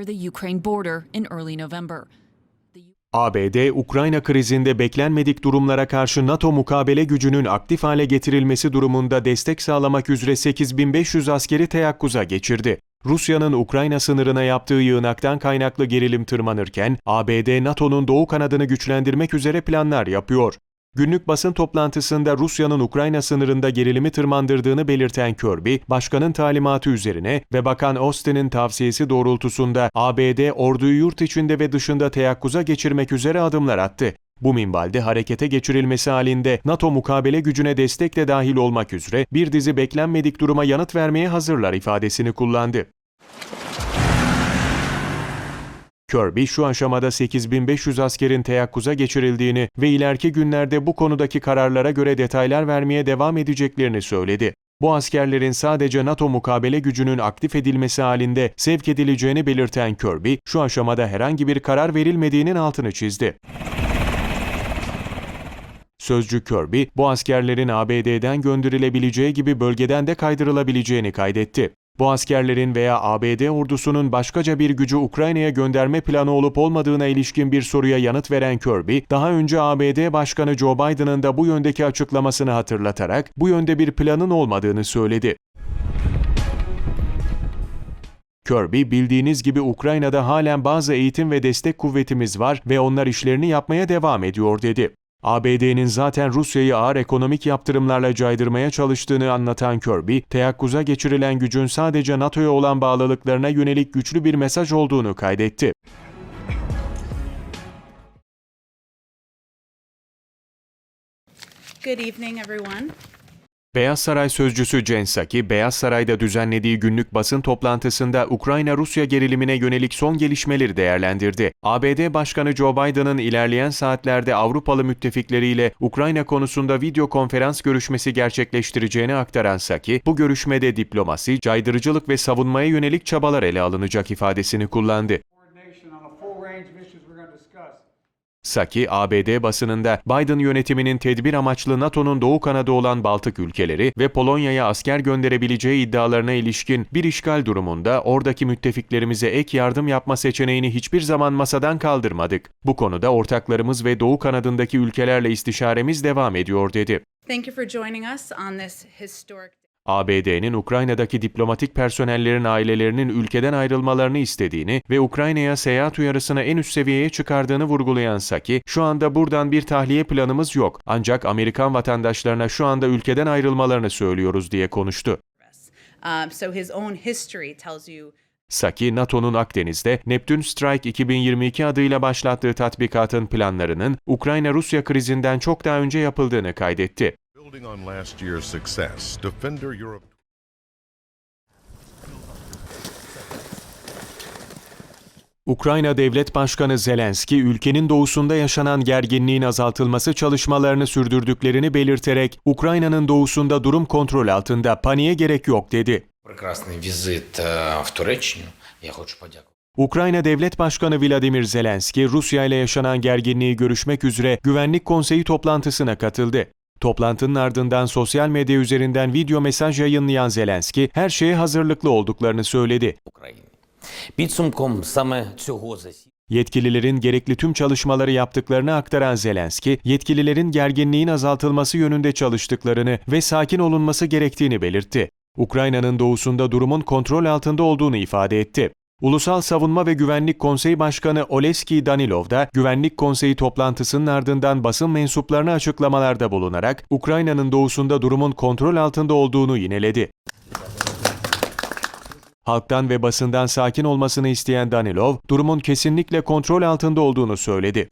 near the Ukraine border in early November. ABD, Ukrayna krizinde beklenmedik durumlara karşı NATO mukabele gücünün aktif hale getirilmesi durumunda destek sağlamak üzere 8500 askeri teyakkuza geçirdi. Rusya'nın Ukrayna sınırına yaptığı yığınaktan kaynaklı gerilim tırmanırken, ABD, NATO'nun doğu kanadını güçlendirmek üzere planlar yapıyor. Günlük basın toplantısında Rusya'nın Ukrayna sınırında gerilimi tırmandırdığını belirten Kirby, başkanın talimatı üzerine ve Bakan Austin'in tavsiyesi doğrultusunda ABD orduyu yurt içinde ve dışında teyakkuza geçirmek üzere adımlar attı. Bu minvalde harekete geçirilmesi halinde NATO mukabele gücüne destek de dahil olmak üzere bir dizi beklenmedik duruma yanıt vermeye hazırlar ifadesini kullandı. Kirby şu aşamada 8500 askerin teyakkuza geçirildiğini ve ileriki günlerde bu konudaki kararlara göre detaylar vermeye devam edeceklerini söyledi. Bu askerlerin sadece NATO mukabele gücünün aktif edilmesi halinde sevk edileceğini belirten Kirby, şu aşamada herhangi bir karar verilmediğinin altını çizdi. Sözcü Kirby, bu askerlerin ABD'den gönderilebileceği gibi bölgeden de kaydırılabileceğini kaydetti. Bu askerlerin veya ABD ordusunun başkaca bir gücü Ukrayna'ya gönderme planı olup olmadığına ilişkin bir soruya yanıt veren Kirby, daha önce ABD Başkanı Joe Biden'ın da bu yöndeki açıklamasını hatırlatarak bu yönde bir planın olmadığını söyledi. Kirby, bildiğiniz gibi Ukrayna'da halen bazı eğitim ve destek kuvvetimiz var ve onlar işlerini yapmaya devam ediyor dedi. ABD'nin zaten Rusya'yı ağır ekonomik yaptırımlarla caydırmaya çalıştığını anlatan Kirby, teyakkuza geçirilen gücün sadece NATO'ya olan bağlılıklarına yönelik güçlü bir mesaj olduğunu kaydetti. Good evening, everyone. Beyaz Saray sözcüsü Jen Psaki, Beyaz Saray'da düzenlediği günlük basın toplantısında Ukrayna-Rusya gerilimine yönelik son gelişmeleri değerlendirdi. ABD Başkanı Joe Biden'ın ilerleyen saatlerde Avrupalı müttefikleriyle Ukrayna konusunda video konferans görüşmesi gerçekleştireceğini aktaran Psaki, bu görüşmede diplomasi, caydırıcılık ve savunmaya yönelik çabalar ele alınacak ifadesini kullandı. Saki, ABD basınında Biden yönetiminin tedbir amaçlı NATO'nun doğu kanadı olan Baltık ülkeleri ve Polonya'ya asker gönderebileceği iddialarına ilişkin bir işgal durumunda oradaki müttefiklerimize ek yardım yapma seçeneğini hiçbir zaman masadan kaldırmadık. Bu konuda ortaklarımız ve doğu kanadındaki ülkelerle istişaremiz devam ediyor dedi. Thank you for joining us on this historic ABD'nin Ukrayna'daki diplomatik personellerin ailelerinin ülkeden ayrılmalarını istediğini ve Ukrayna'ya seyahat uyarısını en üst seviyeye çıkardığını vurgulayan Saki, şu anda buradan bir tahliye planımız yok ancak Amerikan vatandaşlarına şu anda ülkeden ayrılmalarını söylüyoruz diye konuştu. Um, Saki, NATO'nun Akdeniz'de Neptune Strike 2022 adıyla başlattığı tatbikatın planlarının Ukrayna-Rusya krizinden çok daha önce yapıldığını kaydetti. Building on last year's success, Defender Europe Ukrayna Devlet Başkanı Zelenski, ülkenin doğusunda yaşanan gerginliğin azaltılması çalışmalarını sürdürdüklerini belirterek, Ukrayna'nın doğusunda durum kontrol altında, paniğe gerek yok dedi. Ukrayna Devlet Başkanı Vladimir Zelenski, Rusya ile yaşanan gerginliği görüşmek üzere Güvenlik Konseyi toplantısına katıldı. Toplantının ardından sosyal medya üzerinden video mesaj yayınlayan Zelenski her şeye hazırlıklı olduklarını söyledi. Yetkililerin gerekli tüm çalışmaları yaptıklarını aktaran Zelenski, yetkililerin gerginliğin azaltılması yönünde çalıştıklarını ve sakin olunması gerektiğini belirtti. Ukrayna'nın doğusunda durumun kontrol altında olduğunu ifade etti. Ulusal Savunma ve Güvenlik Konseyi Başkanı Oleski Danilov da Güvenlik Konseyi toplantısının ardından basın mensuplarına açıklamalarda bulunarak Ukrayna'nın doğusunda durumun kontrol altında olduğunu yineledi. Halktan ve basından sakin olmasını isteyen Danilov, durumun kesinlikle kontrol altında olduğunu söyledi.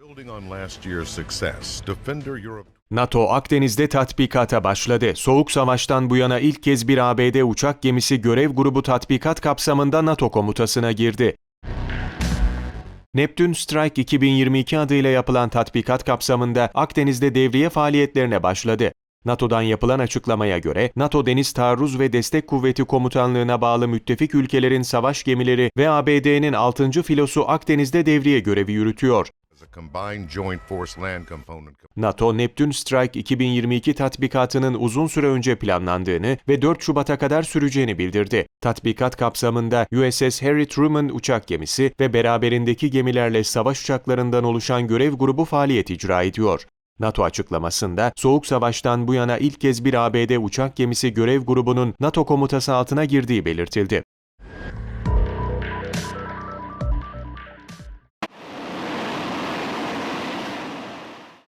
Building on last year's success, Defender Europe NATO Akdeniz'de tatbikata başladı. Soğuk Savaş'tan bu yana ilk kez bir ABD uçak gemisi görev grubu tatbikat kapsamında NATO komutasına girdi. Neptune Strike 2022 adıyla yapılan tatbikat kapsamında Akdeniz'de devriye faaliyetlerine başladı. NATO'dan yapılan açıklamaya göre, NATO Deniz Taarruz ve Destek Kuvveti Komutanlığı'na bağlı müttefik ülkelerin savaş gemileri ve ABD'nin 6. filosu Akdeniz'de devriye görevi yürütüyor. NATO, Neptune Strike 2022 tatbikatının uzun süre önce planlandığını ve 4 Şubat'a kadar süreceğini bildirdi. Tatbikat kapsamında USS Harry Truman uçak gemisi ve beraberindeki gemilerle savaş uçaklarından oluşan görev grubu faaliyet icra ediyor. NATO açıklamasında, Soğuk Savaş'tan bu yana ilk kez bir ABD uçak gemisi görev grubunun NATO komutası altına girdiği belirtildi.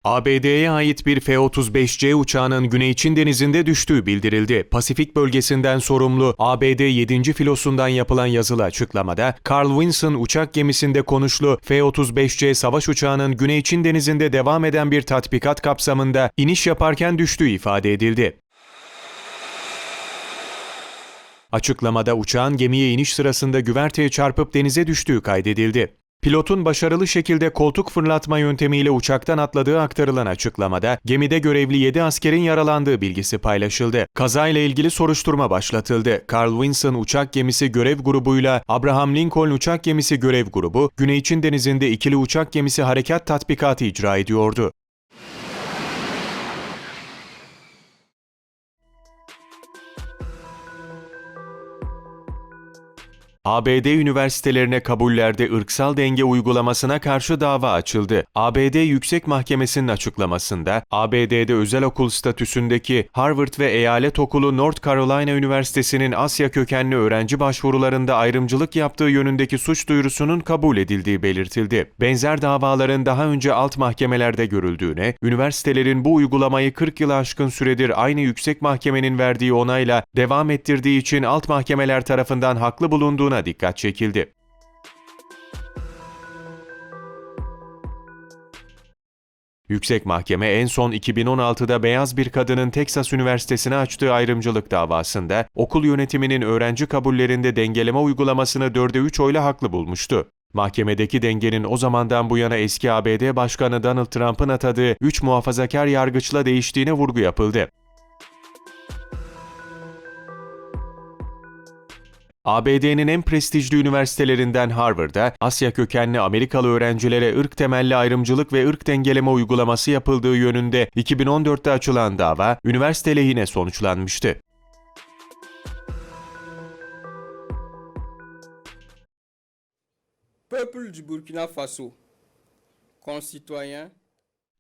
ABD'ye ait bir F-35C uçağının Güney Çin denizinde düştüğü bildirildi. Pasifik bölgesinden sorumlu ABD 7. filosundan yapılan yazılı açıklamada, Carl Vinson uçak gemisinde konuşlu F-35C savaş uçağının Güney Çin denizinde devam eden bir tatbikat kapsamında iniş yaparken düştüğü ifade edildi. Açıklamada uçağın gemiye iniş sırasında güverteye çarpıp denize düştüğü kaydedildi. Pilotun başarılı şekilde koltuk fırlatma yöntemiyle uçaktan atladığı aktarılan açıklamada gemide görevli 7 askerin yaralandığı bilgisi paylaşıldı. Kazayla ilgili soruşturma başlatıldı. Carl Vinson uçak gemisi görev grubuyla Abraham Lincoln uçak gemisi görev grubu Güney Çin denizinde ikili uçak gemisi harekat tatbikatı icra ediyordu. ABD üniversitelerine kabullerde ırksal denge uygulamasına karşı dava açıldı. ABD Yüksek Mahkemesi'nin açıklamasında, ABD'de özel okul statüsündeki Harvard ve Eyalet Okulu North Carolina Üniversitesi'nin Asya kökenli öğrenci başvurularında ayrımcılık yaptığı yönündeki suç duyurusunun kabul edildiği belirtildi. Benzer davaların daha önce alt mahkemelerde görüldüğüne, üniversitelerin bu uygulamayı 40 yılı aşkın süredir aynı yüksek mahkemenin verdiği onayla devam ettirdiği için alt mahkemeler tarafından haklı bulunduğuna dikkat çekildi. Yüksek Mahkeme en son 2016'da beyaz bir kadının Texas Üniversitesi'ne açtığı ayrımcılık davasında okul yönetiminin öğrenci kabullerinde dengeleme uygulamasını 4'e 3 oyla haklı bulmuştu. Mahkemedeki dengenin o zamandan bu yana eski ABD Başkanı Donald Trump'ın atadığı 3 muhafazakar yargıçla değiştiğine vurgu yapıldı. ABD'nin en prestijli üniversitelerinden Harvard'da Asya kökenli Amerikalı öğrencilere ırk temelli ayrımcılık ve ırk dengeleme uygulaması yapıldığı yönünde 2014'te açılan dava üniversite lehine sonuçlanmıştı. Peuple du Burkina Faso, concitoyens,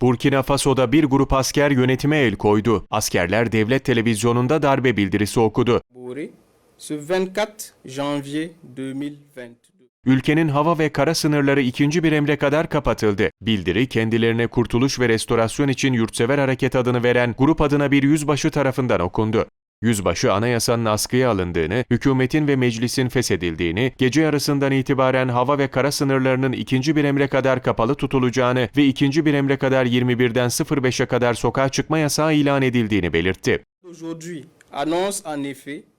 Burkina Faso'da bir grup asker yönetime el koydu. Askerler devlet televizyonunda darbe bildirisi okudu. Boré, ce 24 janvier 2022. Ülkenin hava ve kara sınırları ikinci bir emre kadar kapatıldı. Bildiri kendilerine kurtuluş ve restorasyon için yurtsever hareket adını veren grup adına bir yüzbaşı tarafından okundu. Yüzbaşı anayasanın askıya alındığını, hükümetin ve meclisin feshedildiğini, gece yarısından itibaren hava ve kara sınırlarının ikinci bir emre kadar kapalı tutulacağını ve ikinci bir emre kadar 21'den 05'e kadar sokağa çıkma yasağı ilan edildiğini belirtti. Aujourd'hui annonce en effet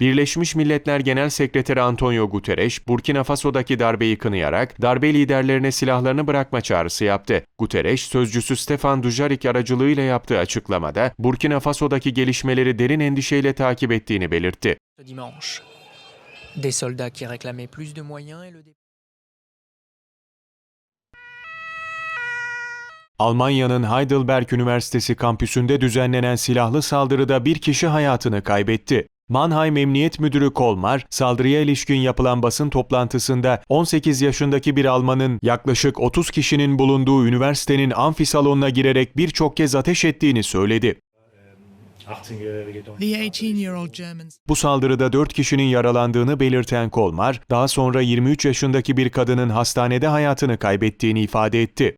Birleşmiş Milletler Genel Sekreteri Antonio Guterres, Burkina Faso'daki darbeyi kınayarak darbe liderlerine silahlarını bırakma çağrısı yaptı. Guterres, sözcüsü Stefan Dujarric aracılığıyla yaptığı açıklamada Burkina Faso'daki gelişmeleri derin endişeyle takip ettiğini belirtti. Almanya'nın Heidelberg Üniversitesi kampüsünde düzenlenen silahlı saldırıda bir kişi hayatını kaybetti. Mannheim Emniyet Müdürü Kolmar, saldırıya ilişkin yapılan basın toplantısında 18 yaşındaki bir Almanın yaklaşık 30 kişinin bulunduğu üniversitenin amfi salonuna girerek birçok kez ateş ettiğini söyledi. The 18-year-old Germans Bu saldırıda 4 kişinin yaralandığını belirten Kolmar, daha sonra 23 yaşındaki bir kadının hastanede hayatını kaybettiğini ifade etti.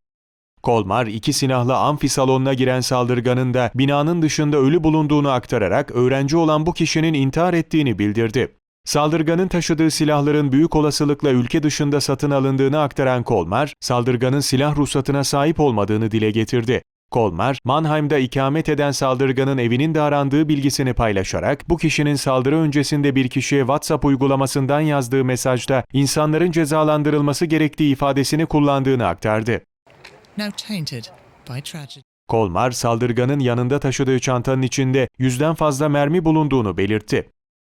Kolmar, iki silahlı amfi salonuna giren saldırganın da binanın dışında ölü bulunduğunu aktararak öğrenci olan bu kişinin intihar ettiğini bildirdi. Saldırganın taşıdığı silahların büyük olasılıkla ülke dışında satın alındığını aktaran Kolmar, saldırganın silah ruhsatına sahip olmadığını dile getirdi. Kolmar, Mannheim'da ikamet eden saldırganın evinin de arandığı bilgisini paylaşarak bu kişinin saldırı öncesinde bir kişiye WhatsApp uygulamasından yazdığı mesajda insanların cezalandırılması gerektiği ifadesini kullandığını aktardı. Now tainted by tragedy. Kolmar, saldırganın yanında taşıdığı çantanın içinde yüzden fazla mermi bulunduğunu belirtti.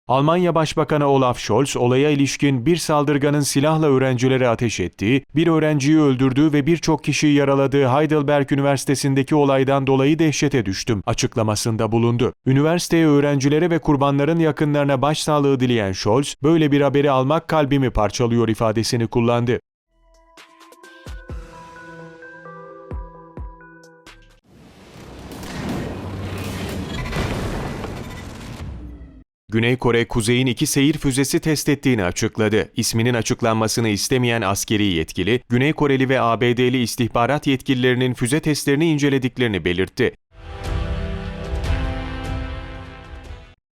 Almanya Başbakanı Olaf Scholz olaya ilişkin bir saldırganın silahla öğrencilere ateş ettiği, bir öğrenciyi öldürdüğü ve birçok kişiyi yaraladığı Heidelberg Üniversitesi'ndeki olaydan dolayı dehşete düştüm açıklamasında bulundu. Üniversiteye öğrencilere ve kurbanların yakınlarına başsağlığı dileyen Scholz, böyle bir haberi almak kalbimi parçalıyor ifadesini kullandı. Güney Kore, kuzeyin iki seyir füzesi test ettiğini açıkladı. İsminin açıklanmasını istemeyen askeri yetkili, Güney Koreli ve ABD'li istihbarat yetkililerinin füze testlerini incelediklerini belirtti.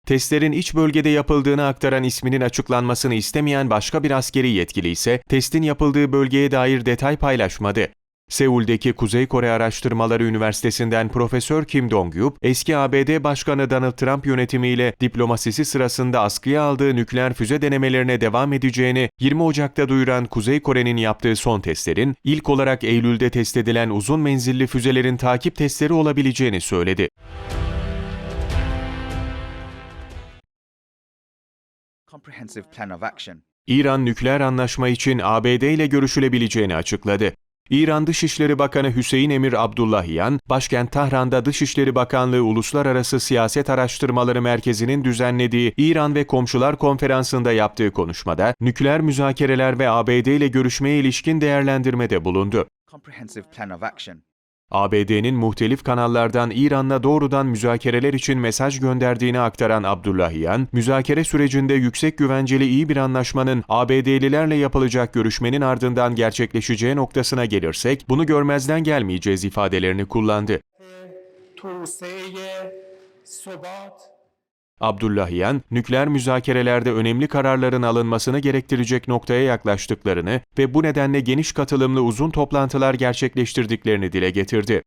Testlerin iç bölgede yapıldığını aktaran isminin açıklanmasını istemeyen başka bir askeri yetkili ise testin yapıldığı bölgeye dair detay paylaşmadı. Seul'deki Kuzey Kore Araştırmaları Üniversitesi'nden Profesör Kim Dong-yup, eski ABD Başkanı Donald Trump yönetimiyle diplomasisi sırasında askıya aldığı nükleer füze denemelerine devam edeceğini 20 Ocak'ta duyuran Kuzey Kore'nin yaptığı son testlerin, ilk olarak Eylül'de test edilen uzun menzilli füzelerin takip testleri olabileceğini söyledi. İran nükleer anlaşma için ABD ile görüşülebileceğini açıkladı. İran Dışişleri Bakanı Hüseyin Emir Abdullahiyan, başkent Tahran'da Dışişleri Bakanlığı Uluslararası Siyaset Araştırmaları Merkezi'nin düzenlediği İran ve Komşular Konferansı'nda yaptığı konuşmada, nükleer müzakereler ve ABD ile görüşmeye ilişkin değerlendirmede bulundu. ABD'nin muhtelif kanallardan İran'la doğrudan müzakereler için mesaj gönderdiğini aktaran Abdullahiyan, müzakere sürecinde yüksek güvenceli iyi bir anlaşmanın ABD'lilerle yapılacak görüşmenin ardından gerçekleşeceği noktasına gelirsek, bunu görmezden gelmeyeceğiz ifadelerini kullandı. Abdullahiyan, nükleer müzakerelerde önemli kararların alınmasını gerektirecek noktaya yaklaştıklarını ve bu nedenle geniş katılımlı uzun toplantılar gerçekleştirdiklerini dile getirdi.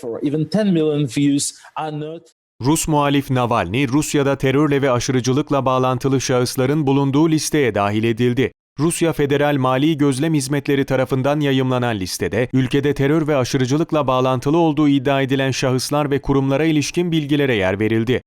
for even 10 million views are not Rus muhalif Navalny, Rusya'da terörle ve aşırıcılıkla bağlantılı şahısların bulunduğu listeye dahil edildi. Rusya Federal Mali Gözlem Hizmetleri tarafından yayımlanan listede, ülkede terör ve aşırıcılıkla bağlantılı olduğu iddia edilen şahıslar ve kurumlara ilişkin bilgilere yer verildi.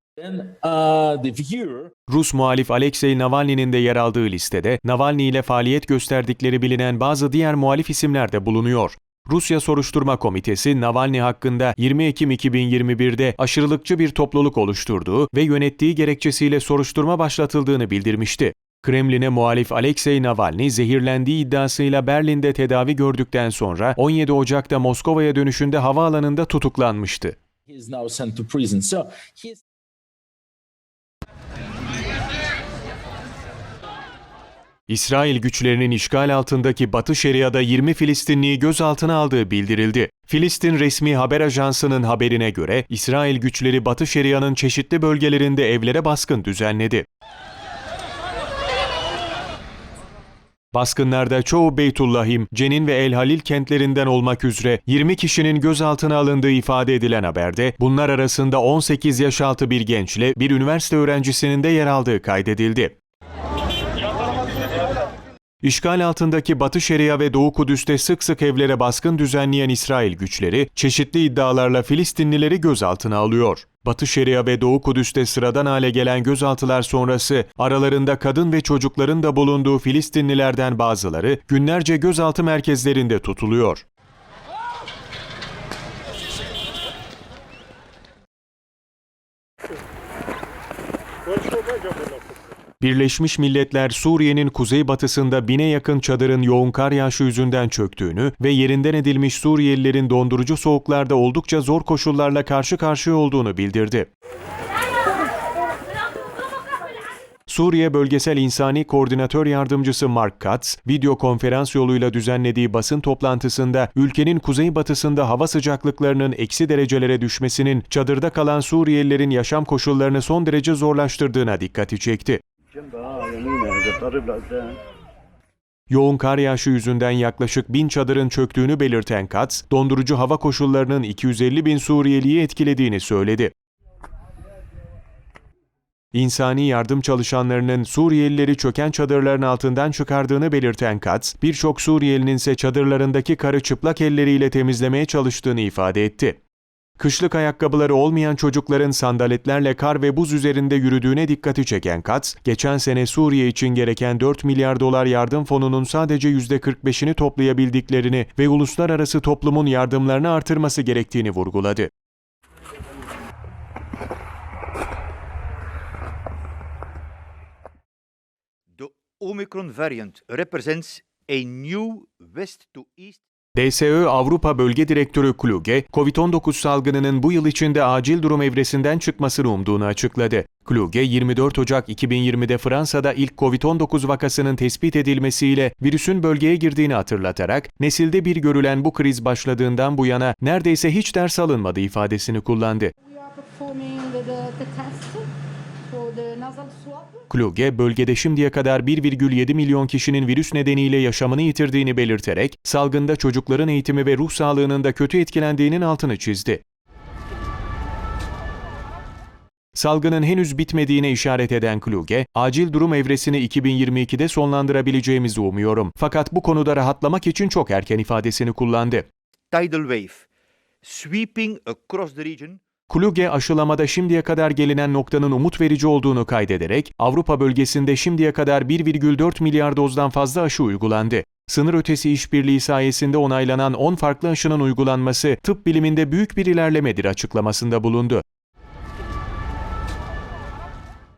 uh, Rus muhalif Alexei Navalny'nin de yer aldığı listede, Navalny ile faaliyet gösterdikleri bilinen bazı diğer muhalif isimler de bulunuyor. Rusya Soruşturma Komitesi, Navalny hakkında 20 Ekim 2021'de aşırılıkçı bir topluluk oluşturduğu ve yönettiği gerekçesiyle soruşturma başlatıldığını bildirmişti. Kremlin'e muhalif Alexei Navalny zehirlendiği iddiasıyla Berlin'de tedavi gördükten sonra 17 Ocak'ta Moskova'ya dönüşünde havaalanında tutuklanmıştı. İsrail güçlerinin işgal altındaki Batı Şeria'da 20 Filistinliyi gözaltına aldığı bildirildi. Filistin resmi haber ajansının haberine göre İsrail güçleri Batı Şeria'nın çeşitli bölgelerinde evlere baskın düzenledi. Baskınlarda çoğu Beytullahim, Cenin ve El Halil kentlerinden olmak üzere 20 kişinin gözaltına alındığı ifade edilen haberde bunlar arasında 18 yaş altı bir gençle bir üniversite öğrencisinin de yer aldığı kaydedildi. İşgal altındaki Batı Şeria ve Doğu Kudüs'te sık sık evlere baskın düzenleyen İsrail güçleri, çeşitli iddialarla Filistinlileri gözaltına alıyor. Batı Şeria ve Doğu Kudüs'te sıradan hale gelen gözaltılar sonrası, aralarında kadın ve çocukların da bulunduğu Filistinlilerden bazıları günlerce gözaltı merkezlerinde tutuluyor. Birleşmiş Milletler Suriye'nin kuzeybatısında bine yakın çadırın yoğun kar yağışı yüzünden çöktüğünü ve yerinden edilmiş Suriyelilerin dondurucu soğuklarda oldukça zor koşullarla karşı karşıya olduğunu bildirdi. Suriye Bölgesel İnsani Koordinatör Yardımcısı Mark Katz, video konferans yoluyla düzenlediği basın toplantısında ülkenin kuzeybatısında hava sıcaklıklarının eksi derecelere düşmesinin çadırda kalan Suriyelilerin yaşam koşullarını son derece zorlaştırdığına dikkati çekti. Yoğun kar yağışı yüzünden yaklaşık bin çadırın çöktüğünü belirten Katz, dondurucu hava koşullarının 250 bin Suriyeliyi etkilediğini söyledi. İnsani yardım çalışanlarının Suriyelileri çöken çadırların altından çıkardığını belirten Katz, birçok Suriyelinin ise çadırlarındaki karı çıplak elleriyle temizlemeye çalıştığını ifade etti. Kışlık ayakkabıları olmayan çocukların sandaletlerle kar ve buz üzerinde yürüdüğüne dikkati çeken Katz, geçen sene Suriye için gereken 4 milyar dolar yardım fonunun sadece %45'ini toplayabildiklerini ve uluslararası toplumun yardımlarını artırması gerektiğini vurguladı. The Omicron variant represents a new west to east DSÖ Avrupa Bölge Direktörü Kluge, COVID-19 salgınının bu yıl içinde acil durum evresinden çıkmasını umduğunu açıkladı. Kluge, 24 Ocak 2020'de Fransa'da ilk COVID-19 vakasının tespit edilmesiyle virüsün bölgeye girdiğini hatırlatarak, nesilde bir görülen bu kriz başladığından bu yana neredeyse hiç ders alınmadı ifadesini kullandı. Kluge, bölgede şimdiye kadar 1,7 milyon kişinin virüs nedeniyle yaşamını yitirdiğini belirterek, salgında çocukların eğitimi ve ruh sağlığının da kötü etkilendiğinin altını çizdi. Salgının henüz bitmediğine işaret eden Kluge, acil durum evresini 2022'de sonlandırabileceğimizi umuyorum. Fakat bu konuda rahatlamak için çok erken ifadesini kullandı. tidal wave sweeping across the region Kluge aşılamada şimdiye kadar gelinen noktanın umut verici olduğunu kaydederek Avrupa bölgesinde şimdiye kadar 1,4 milyar dozdan fazla aşı uygulandı. Sınır ötesi işbirliği sayesinde onaylanan 10 farklı aşının uygulanması tıp biliminde büyük bir ilerlemedir açıklamasında bulundu.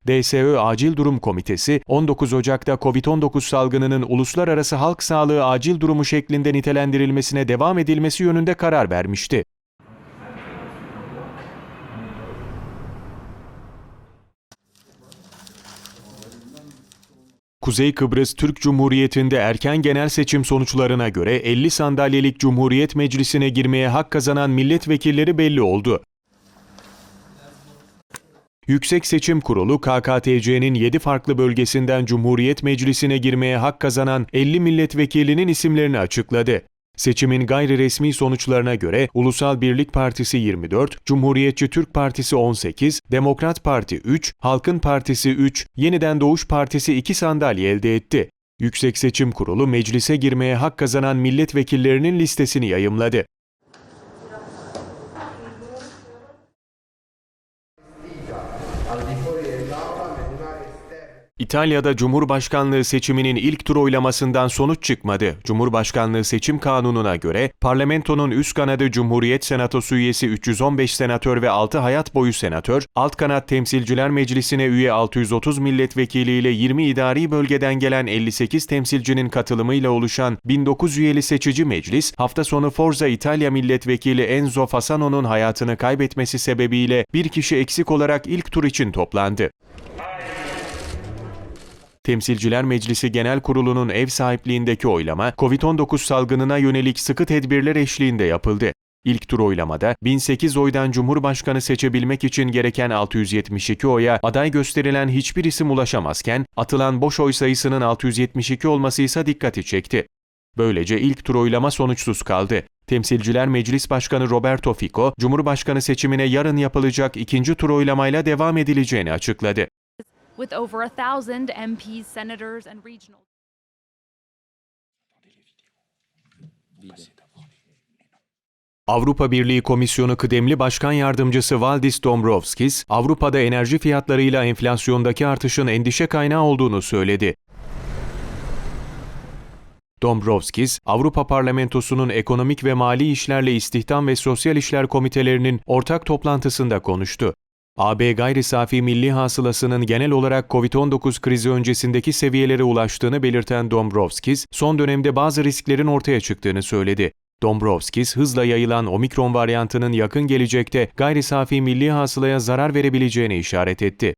DSÖ Acil Durum Komitesi 19 Ocak'ta COVID-19 salgınının uluslararası halk sağlığı acil durumu şeklinde nitelendirilmesine devam edilmesi yönünde karar vermişti. Kuzey Kıbrıs Türk Cumhuriyeti'nde erken genel seçim sonuçlarına göre 50 sandalyelik Cumhuriyet Meclisi'ne girmeye hak kazanan milletvekilleri belli oldu. Yüksek Seçim Kurulu KKTC'nin 7 farklı bölgesinden Cumhuriyet Meclisi'ne girmeye hak kazanan 50 milletvekilinin isimlerini açıkladı. Seçimin gayri resmi sonuçlarına göre Ulusal Birlik Partisi 24, Cumhuriyetçi Türk Partisi 18, Demokrat Parti 3, Halkın Partisi 3, Yeniden Doğuş Partisi 2 sandalye elde etti. Yüksek Seçim Kurulu meclise girmeye hak kazanan milletvekillerinin listesini yayımladı. İtalya'da Cumhurbaşkanlığı seçiminin ilk tur oylamasından sonuç çıkmadı. Cumhurbaşkanlığı seçim kanununa göre parlamentonun üst kanadı Cumhuriyet Senatosu üyesi 315 senatör ve 6 hayat boyu senatör, alt kanat temsilciler meclisine üye 630 milletvekiliyle 20 idari bölgeden gelen 58 temsilcinin katılımıyla oluşan 1900 üyeli seçici meclis, hafta sonu Forza İtalya milletvekili Enzo Fasano'nun hayatını kaybetmesi sebebiyle bir kişi eksik olarak ilk tur için toplandı. Temsilciler Meclisi Genel Kurulu'nun ev sahipliğindeki oylama, COVID-19 salgınına yönelik sıkı tedbirler eşliğinde yapıldı. İlk tur oylamada 1008 oydan Cumhurbaşkanı seçebilmek için gereken 672 oya aday gösterilen hiçbir isim ulaşamazken, atılan boş oy sayısının 672 olması ise dikkati çekti. Böylece ilk tur oylama sonuçsuz kaldı. Temsilciler Meclis Başkanı Roberto Fico, Cumhurbaşkanı seçimine yarın yapılacak ikinci tur oylamayla devam edileceğini açıkladı. With over a thousand MPs, senators, and regional. Avrupa Birliği Komisyonu kıdemli Başkan Yardımcısı Valdis Dombrovskis, Avrupa'da enerji fiyatlarıyla enflasyondaki artışın endişe kaynağı olduğunu söyledi. Dombrovskis, Avrupa Parlamentosu'nun Ekonomik ve Mali İşlerle İstihdam ve Sosyal İşler Komitelerinin ortak toplantısında konuştu. AB gayri safi milli hasılasının genel olarak COVID-19 krizi öncesindeki seviyelere ulaştığını belirten Dombrovskis, son dönemde bazı risklerin ortaya çıktığını söyledi. Dombrovskis, hızla yayılan omikron varyantının yakın gelecekte gayri safi milli hasılaya zarar verebileceğine işaret etti.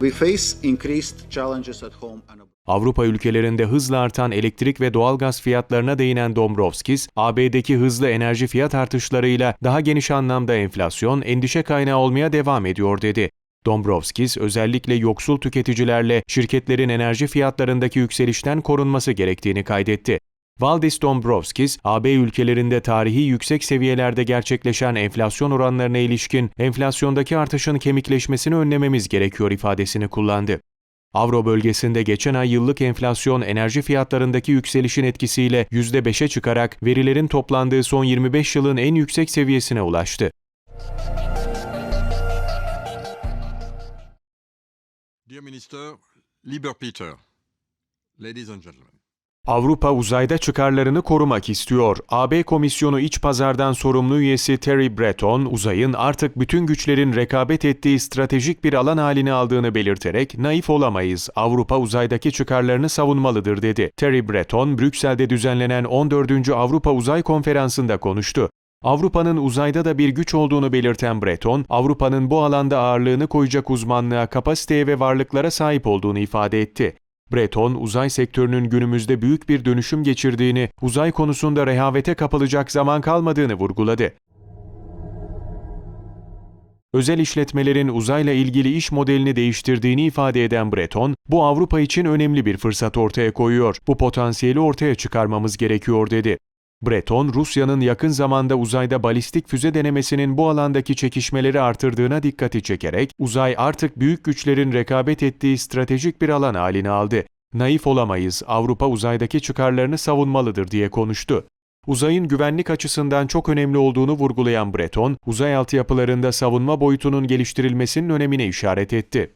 We face increased challenges at home and. Avrupa ülkelerinde hızla artan elektrik ve doğalgaz fiyatlarına değinen Dombrovskis, AB'deki hızlı enerji fiyat artışlarıyla daha geniş anlamda enflasyon endişe kaynağı olmaya devam ediyor dedi. Dombrovskis özellikle yoksul tüketicilerle şirketlerin enerji fiyatlarındaki yükselişten korunması gerektiğini kaydetti. Valdis Dombrovskis, AB ülkelerinde tarihi yüksek seviyelerde gerçekleşen enflasyon oranlarına ilişkin enflasyondaki artışın kemikleşmesini önlememiz gerekiyor ifadesini kullandı. Avro bölgesinde geçen ay yıllık enflasyon enerji fiyatlarındaki yükselişin etkisiyle %5'e çıkarak verilerin toplandığı son 25 yılın en yüksek seviyesine ulaştı. Dear Minister, lieber Peter, ladies and gentlemen. Avrupa uzayda çıkarlarını korumak istiyor. AB Komisyonu İç Pazardan sorumlu üyesi Terry Breton, uzayın artık bütün güçlerin rekabet ettiği stratejik bir alan halini aldığını belirterek naif olamayız, Avrupa uzaydaki çıkarlarını savunmalıdır dedi. Terry Breton, Brüksel'de düzenlenen 14. Avrupa Uzay Konferansı'nda konuştu. Avrupa'nın uzayda da bir güç olduğunu belirten Breton, Avrupa'nın bu alanda ağırlığını koyacak uzmanlığa, kapasiteye ve varlıklara sahip olduğunu ifade etti. Breton, uzay sektörünün günümüzde büyük bir dönüşüm geçirdiğini, uzay konusunda rehavete kapılacak zaman kalmadığını vurguladı. Özel işletmelerin uzayla ilgili iş modelini değiştirdiğini ifade eden Breton, bu Avrupa için önemli bir fırsat ortaya koyuyor. Bu potansiyeli ortaya çıkarmamız gerekiyor dedi. Breton, Rusya'nın yakın zamanda uzayda balistik füze denemesinin bu alandaki çekişmeleri artırdığına dikkati çekerek, uzay artık büyük güçlerin rekabet ettiği stratejik bir alan haline aldı. Naif olamayız, Avrupa uzaydaki çıkarlarını savunmalıdır diye konuştu. Uzayın güvenlik açısından çok önemli olduğunu vurgulayan Breton, uzay altyapılarında savunma boyutunun geliştirilmesinin önemine işaret etti.